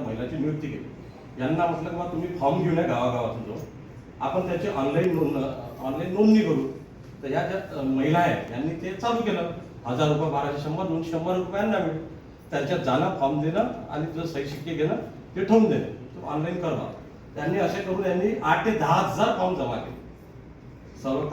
व्यक्ती आहे यांना म्हटलं की बा तुम्ही फॉर्म घेऊन या गावागावातून जो आपण त्याची ऑनलाईन नोंद ऑनलाईन नोंदणी करू. तर ह्या ज्या महिला आहेत यांनी ते चालू केलं. हजार रुपये बाराशे शंभर दोन शंभर रुपयांना मिळेल त्यांच्यात जाणं फॉर्म देणं आणि तुझं सही शिक्के घेणं ते ठेवून देणं. तो ऑनलाईन करवा. त्यांनी असे करून यांनी आठ ते दहा हजार फॉर्म जमा केले. सर्व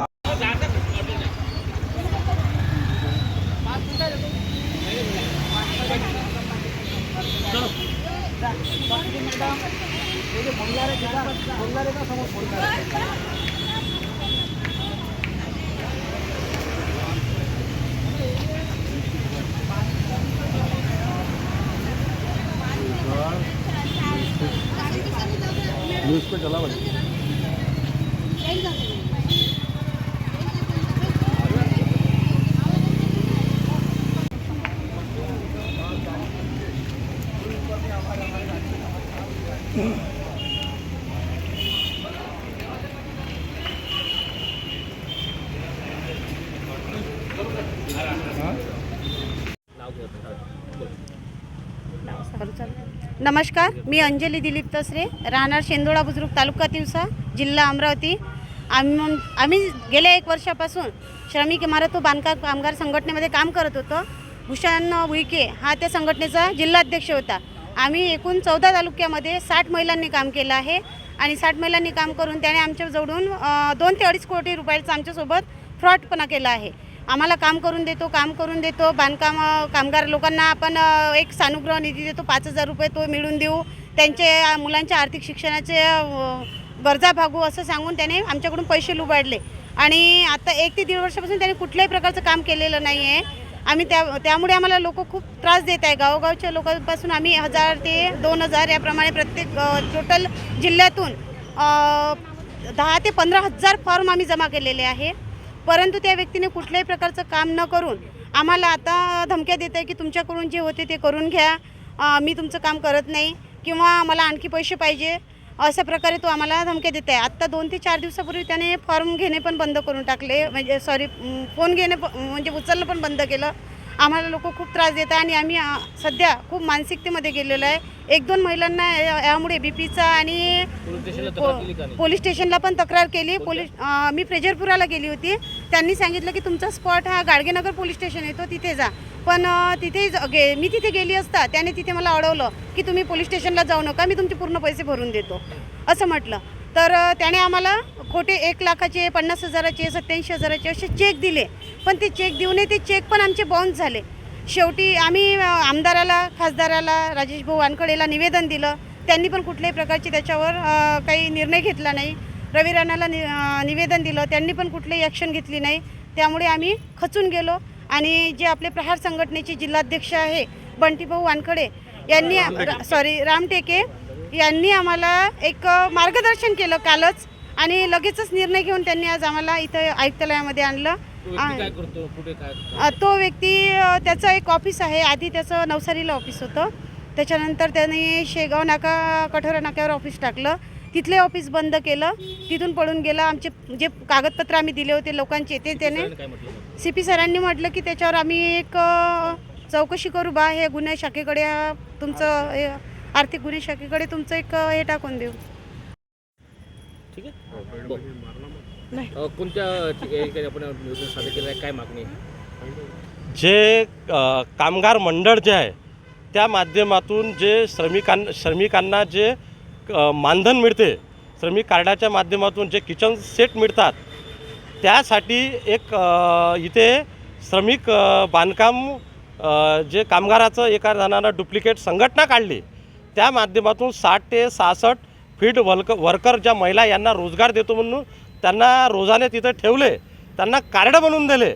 न्यूज पे चला भाई नमस्कार मी अंजली दिलीप तसरे राहणार शेंदोळा बुजुर्ग तालुका तिवसा जिल्हा अमरावती. आम्ही आम्ही गेल्या एक वर्षापासून श्रमिक इमारत व बांधकाम कामगार संघटनेमध्ये काम करत होतो. भूषण भुईके हा त्या संघटनेचा जिल्हाध्यक्ष होता. आम्ही एकूण चौदा तालुक्यामध्ये साठ महिलांनी काम केलं आहे आणि साठ महिलांनी काम करून त्याने आमच्या जवळून दोन ते अडीच कोटी रुपयाचा आमच्यासोबत फ्रॉडपणा केला आहे. आम्हाला काम करून देतो काम करून देतो. बांधकाम कामगार लोकांना आपण एक सानुग्रह निधी देतो. पाच हजार रुपये तो मिळून देऊ. त्यांचे मुलांच्या आर्थिक शिक्षणाचे गरजा भागू असं सांगून त्याने आमच्याकडून पैसे लुबाडले. आणि आता एक ते दीड वर्षापासून त्याने कुठल्याही प्रकारचं काम केलेलं नाही आहे आम्ही त्या त्यामुळे आम्हाला लोक खूप त्रास देत आहे. गावोगावच्या लोकांपासून आम्ही हजार ते दोन हजार याप्रमाणे प्रत्येक टोटल जिल्ह्यातून दहा ते पंधरा हजार फॉर्म आम्ही जमा केलेले आहे. परंतु त्या व्यक्तीने कुठल्याही प्रकारचं काम न करून आम्हाला आता धमक्या देत आहे की तुमच्याकडून जे होते ते करून घ्या. मी तुमचं काम करत नाही. किंवा मला आणखी पैसे पाहिजे. अशा प्रकारे तो आम्हाला धमक्या देत आहे. आत्ता दोन ते चार दिवसापूर्वी त्याने फॉर्म घेणे पण बंद करून टाकले. म्हणजे सॉरी फोन घेणे प- म्हणजे उचलणं पण बंद केलं. आम्हाला लोक खूप त्रास देत आहे आणि आम्ही सध्या खूप मानसिकतेमध्ये गेलेलो आहे. एक दोन महिलांना यामुळे बी पीचा आणि पोलीस स्टेशनला पण तक्रार केली. पोलीस मी प्रेजरपुराला गेली होती. त्यांनी सांगितलं की तुमचा स्पॉट हा गाडगेनगर पोलीस स्टेशन येतो तिथे जा. पण तिथे ज- गे मी तिथे गेली असता त्याने तिथे मला अडवलं की तुम्ही पोलीस स्टेशनला जाऊ नका मी तुमचे पूर्ण पैसे भरून देतो. असं म्हटलं. तर त्याने आम्हाला खोटे एक लाखाचे पन्नास हजाराचे सत्याऐंशी हजाराचे असे चेक दिले. पण ते चेक देऊनही ते चेक पण आमचे बाउन्स झाले. शेवटी आम्ही आमदाराला खासदाराला राजेश भाऊ वानखडेला निवेदन दिलं. त्यांनी पण कुठल्याही प्रकारची त्याच्यावर काही निर्णय घेतला नाही. रवी राणाला नि निवेदन दिलं. त्यांनी पण कुठलीही ॲक्शन घेतली नाही. त्यामुळे आम्ही खचून गेलो. आणि जे आपले प्रहार संघटनेचे जिल्हाध्यक्ष आहे बंटीभाऊ वानखडे यांनी सॉरी राम टेके यांनी आम्हाला एक मार्गदर्शन केलं कालच आणि लगेचच निर्णय घेऊन त्यांनी आज आम्हाला इथं आयुक्तालयामध्ये आणलं. तो व्यक्ती त्याचं एक ऑफिस आहे. आधी त्याचं नवसारीला ऑफिस होतं. त्याच्यानंतर त्याने शेगाव नाका कठोरा नाक्यावर ऑफिस टाकलं. तिथले ऑफिस बंद केलं. तिथून पळून गेलं. आमचे जे कागदपत्र आम्ही दिले होते लोकांचे ते त्याने? सी पी सरांनी म्हटलं की त्याच्यावर आम्ही एक चौकशी करू बा. हे गुन्हे शाखेकडे तुमचं आर्थिक गुन्हे शाखेकडे तुमचं एक अ, हे टाकून देऊ. ठीक आहे. अ, कोणत्या ठिक- या ठिकाणी आपण नियोजन सादर केलं आहे काय मागणी आहे? जे अ, कामगार मंडळ जे आहे त्या माध्यमातून जे श्रमिकां श्रमिकांना जे अ, मानधन मिळते श्रमिक कार्डाच्या माध्यमातून जे किचन सेट मिळतात त्यासाठी एक अ, इथे श्रमिक अ, बांधकाम अ, जे कामगाराचं एका जणानं डुप्लिकेट संघटना काढली त्या माध्यमातून साठ ते सहासष्ट फीट वर्क वर्कर ज्या महिला यांना रोजगार देतो म्हणून त्यांना रोजाने तिथं ठेवले त्यांना कार्ड बनवून दिले.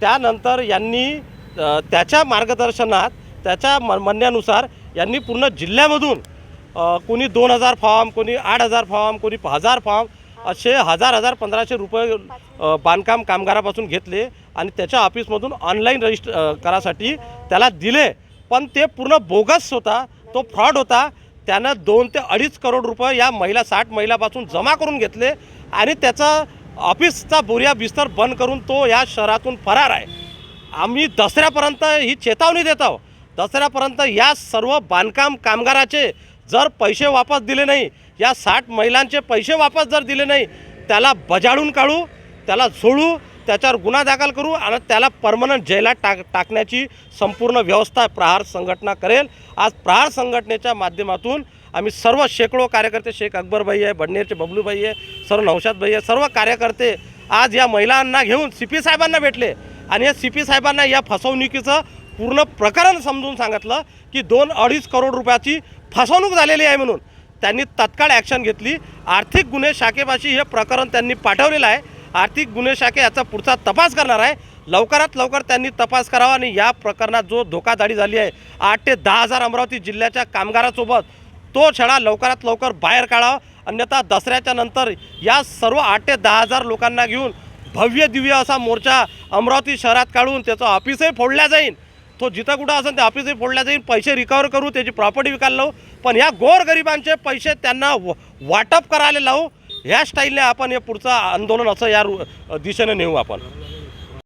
त्यानंतर यांनी त्याच्या मार्गदर्शनात त्याच्या म म्हणण्यानुसार यांनी पूर्ण जिल्ह्यामधून कोणी दोन हजार फॉर्म कोणी आठ हजार फॉर्म कोणी हजार फॉर्म असे हजार हजार पंधराशे रुपये बांधकाम कामगारापासून घेतले आणि त्याच्या ऑफिसमधून ऑनलाईन रजिस्टर करासाठी त्याला दिले. पण ते पूर्ण बोगस होता. तो फ्रॉड होता त्यानं दोन ते अडीच करोड रुपये या महिला साठ महिलापासून जमा करून घेतले आणि त्याचा ऑफिसचा बोरिया बिस्तर बंद करून तो या शहरातून फरार आहे. आम्ही दसऱ्यापर्यंत ही चेतावणी देत आहोत. दसऱ्यापर्यंत या सर्व बांधकाम कामगाराचे जर पैसे वापस दिले नाही या साठ महिलांचे पैसे वापस जर दिले नाही त्याला बजाडून काढू त्याला सोडू त्याच्यावर गुन्हा दाखल करू आणि त्याला परमनंट जेलात टाक टाकण्याची संपूर्ण व्यवस्था प्रहार संघटना करेल. आज प्रहार संघटनेच्या माध्यमातून आम्ही सर्व शेकडो कार्यकर्ते शेख अकबरबाई आहे बडनेरचे बबलूबाई आहे सर्व नौशादबाई आहे सर्व कार्यकर्ते आज या महिलांना घेऊन सी पी साहेबांना भेटले. आणि या सी पी साहेबांना या फसवणुकीचं पूर्ण प्रकरण समजून सांगितलं की दोन अडीच करोड रुपयाची फसवणूक झालेली आहे म्हणून. त्यांनी तत्काळ ॲक्शन घेतली. आर्थिक गुन्हे शाखेपाशी हे प्रकरण त्यांनी पाठवलेलं आहे. आर्थिक गुन्हे शाखे याचा पुढचा तपास करणार आहे. लवकरात लवकर त्यांनी तपास करावा आणि या प्रकरणात जो धोकाधाडी झाली आहे आठ ते दहा हजार अमरावती जिल्ह्याच्या कामगारासोबत तो छडा लवकरात लवकर बाहेर काढावा. अन्यथा दसऱ्याच्या नंतर या सर्व आठ ते दहा हजार लोकांना घेऊन भव्य दिव्य असा मोर्चा अमरावती शहरात काढून त्याचं ऑफिसही फोडल्या जाईल तो जिथं कुठं असेल ते ऑफिसही फोडल्या जाईल पैसे रिकवर करू त्याची प्रॉपर्टी विकायला लावू. पण ह्या गोरगरिबांचे पैसे त्यांना व- वाटप करायला लावू. ह्या स्टाईलने आपण हे पुढचं आंदोलन असं या रु- दिशेने नेऊ आपण.